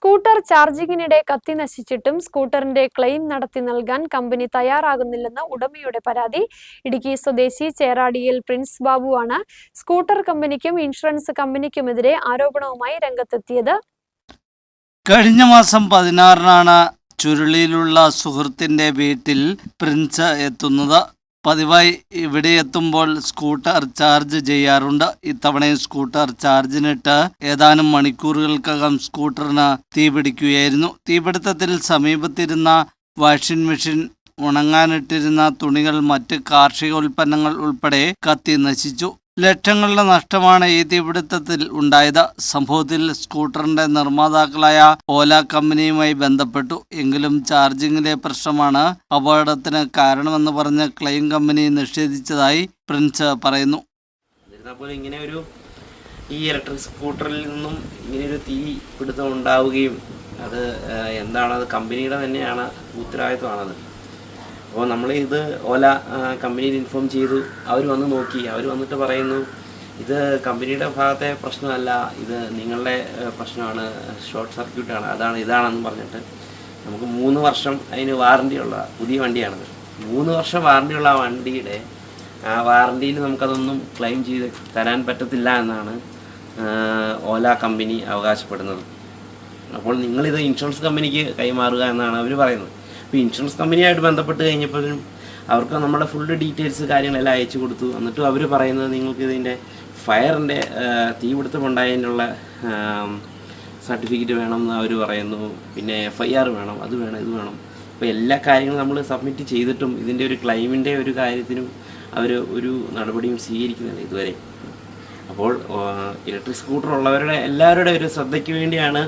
Scooter ചാർജിങ്ങിനിടെ കത്തി നശിച്ചിട്ടും സ്കൂട്ടറിന്റെ claim നടത്തി നൽകാൻ കമ്പനി തയ്യാറാകുന്നില്ലെന്ന ഉടമയുടെ പരാതി. ഇടുക്കി സ്വദേശി ചേറാടിയിൽ പ്രിൻസ് ബാബുവാണ് സ്കൂട്ടർ കമ്പനിക്കും ഇൻഷുറൻസ് കമ്പനിക്കുമെതിരെ ആരോപണവുമായി രംഗത്തെത്തിയത്. കഴിഞ്ഞ മാസം പതിനാറിനാണ് ചുരുളിയിലുള്ള സുഹൃത്തിന്റെ വീട്ടിൽ പ്രിൻസ് എത്തുന്നത്. പതിവായി ഇവിടെ എത്തുമ്പോൾ സ്കൂട്ടർ ചാർജ് ചെയ്യാറുണ്ട്. ഇത്തവണയും സ്കൂട്ടർ ചാർജിനിട്ട് ഏതാനും മണിക്കൂറുകൾക്കകം സ്കൂട്ടറിന് തീപിടിക്കുകയായിരുന്നു തീപിടുത്തത്തിൽ സമീപത്തിരുന്ന വാഷിംഗ് മെഷീൻ ഉണങ്ങാനിട്ടിരുന്ന തുണികൾ മറ്റ് കാർഷിക ഉൽപ്പന്നങ്ങൾ ഉൾപ്പെടെ കത്തി നശിച്ചു. ലക്ഷങ്ങളുടെ നഷ്ടമാണ് ഈ തീപിടുത്തത്തിൽ ഉണ്ടായത്. സംഭവത്തിൽ സ്കൂട്ടറിന്റെ നിർമ്മാതാക്കളായ ഓല കമ്പനിയുമായി ബന്ധപ്പെട്ടു. എങ്കിലും ചാർജിങ്ങിലെ പ്രശ്നമാണ് അപകടത്തിന് കാരണമെന്ന് പറഞ്ഞ് ക്ലെയിം കമ്പനി നിഷേധിച്ചതായി പ്രിൻസ് പറയുന്നു. ഇങ്ങനെ ഒരു ഈ ഇലക്ട്രിക് സ്കൂട്ടറിൽ നിന്നും ഇങ്ങനെ ഒരു തീ പിടുത്തം ഉണ്ടാവുകയും അത് എന്താണ് അത് കമ്പനിയുടെ തന്നെയാണ് ഉത്തരവാദിത്വമാണത്. അപ്പോൾ നമ്മൾ ഇത് ഓല കമ്പനിയിൽ ഇൻഫോം ചെയ്തു. അവർ വന്ന് നോക്കി. അവർ വന്നിട്ട് പറയുന്നു ഇത് കമ്പനിയുടെ ഭാഗത്തെ പ്രശ്നമല്ല. ഇത് നിങ്ങളുടെ പ്രശ്നമാണ്. ഷോർട്ട് സർക്യൂട്ടാണ്. അതാണ് ഇതാണെന്ന് പറഞ്ഞിട്ട് നമുക്ക് മൂന്ന് വർഷം അതിന് വാറണ്ടിയുള്ള പുതിയ വണ്ടിയാണത്. മൂന്ന് വർഷം വാറണ്ടിയുള്ള ആ വണ്ടിയുടെ ആ വാറണ്ടിയിൽ നമുക്കതൊന്നും ക്ലെയിം ചെയ്ത് തരാൻ പറ്റത്തില്ല എന്നാണ് ഓല കമ്പനി അവകാശപ്പെടുന്നത്. അപ്പോൾ നിങ്ങളിത് ഇൻഷുറൻസ് കമ്പനിക്ക് കൈമാറുക എന്നാണ് അവർ പറയുന്നത്. അപ്പോൾ ഇൻഷുറൻസ് കമ്പനിയായിട്ട് ബന്ധപ്പെട്ട് കഴിഞ്ഞപ്പോഴും അവർക്ക് നമ്മുടെ ഫുള്ള് ഡീറ്റെയിൽസ് കാര്യങ്ങളെല്ലാം അയച്ചു കൊടുത്തു. എന്നിട്ടും അവർ പറയുന്നത് നിങ്ങൾക്ക് ഇതിന്റെ ഫയറിന്റെ തീപിടുത്തമുണ്ടായതിനുള്ള സർട്ടിഫിക്കറ്റ് വേണം എന്ന് അവർ പറയുന്നു. പിന്നെ എഫ് ഐ ആർ വേണം അത് വേണം ഇത് വേണം. അപ്പോൾ എല്ലാ കാര്യങ്ങളും നമ്മൾ സബ്മിറ്റ് ചെയ്തിട്ടും ഇതിന്റെ ഒരു ക്ലെയിമിന്റെ ഒരു കാര്യത്തിനും അവർ ഒരു നടപടിയും സ്വീകരിക്കുന്നില്ല ഇതുവരെ. അപ്പോൾ ഇലക്ട്രിക് സ്കൂട്ടർ ഉള്ളവരുടെ എല്ലാവരുടെ ഒരു ശ്രദ്ധയ്ക്ക് വേണ്ടിയാണ്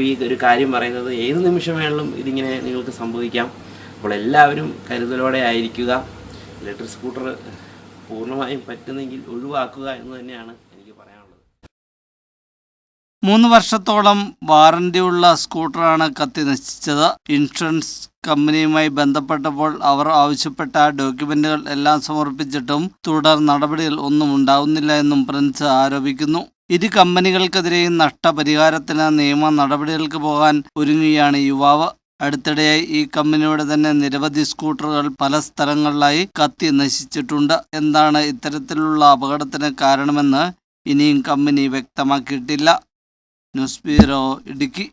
ഈ ഒരു കാര്യം പറയുന്നത് ഏത് നിമിഷം വേണമെങ്കിലും ഇതിങ്ങനെ നിങ്ങൾക്ക് സംഭവിക്കാം. അപ്പോൾ എല്ലാവരും കരുതലോടെ ആയിരിക്കുക. ഇലക്ട്രിക് സ്കൂട്ടർ പൂർണമായും പറ്റുന്നെങ്കിൽ ഒഴിവാക്കുക എന്ന് തന്നെയാണ് എനിക്ക് പറയാനുള്ളത്. മൂന്ന് വർഷത്തോളം വാറണ്ടിയുള്ള സ്കൂട്ടറാണ് കത്തി നശിച്ചത്. ഇൻഷുറൻസ് കമ്പനിയുമായി ബന്ധപ്പെട്ടപ്പോൾ അവർ ആവശ്യപ്പെട്ട ഡോക്യുമെന്റുകൾ എല്ലാം സമർപ്പിച്ചിട്ടും തുടർ നടപടികൾ ഒന്നും ഉണ്ടാവുന്നില്ല എന്നും പ്രിൻസ് ആരോപിക്കുന്നു. ഇരു കമ്പനികൾക്കെതിരെയും നഷ്ടപരിഹാരത്തിന് നിയമ നടപടികൾക്ക് പോകാൻ ഒരുങ്ങുകയാണ് യുവാവ്. അടുത്തിടെയായി ഈ കമ്പനിയുടെ തന്നെ നിരവധി സ്കൂട്ടറുകൾ പല സ്ഥലങ്ങളിലായി കത്തി നശിച്ചിട്ടുണ്ട്. എന്താണ് ഇത്തരത്തിലുള്ള അപകടത്തിന് കാരണമെന്ന് ഇനിയും കമ്പനി വ്യക്തമാക്കിയിട്ടില്ല. News bureau Idukki.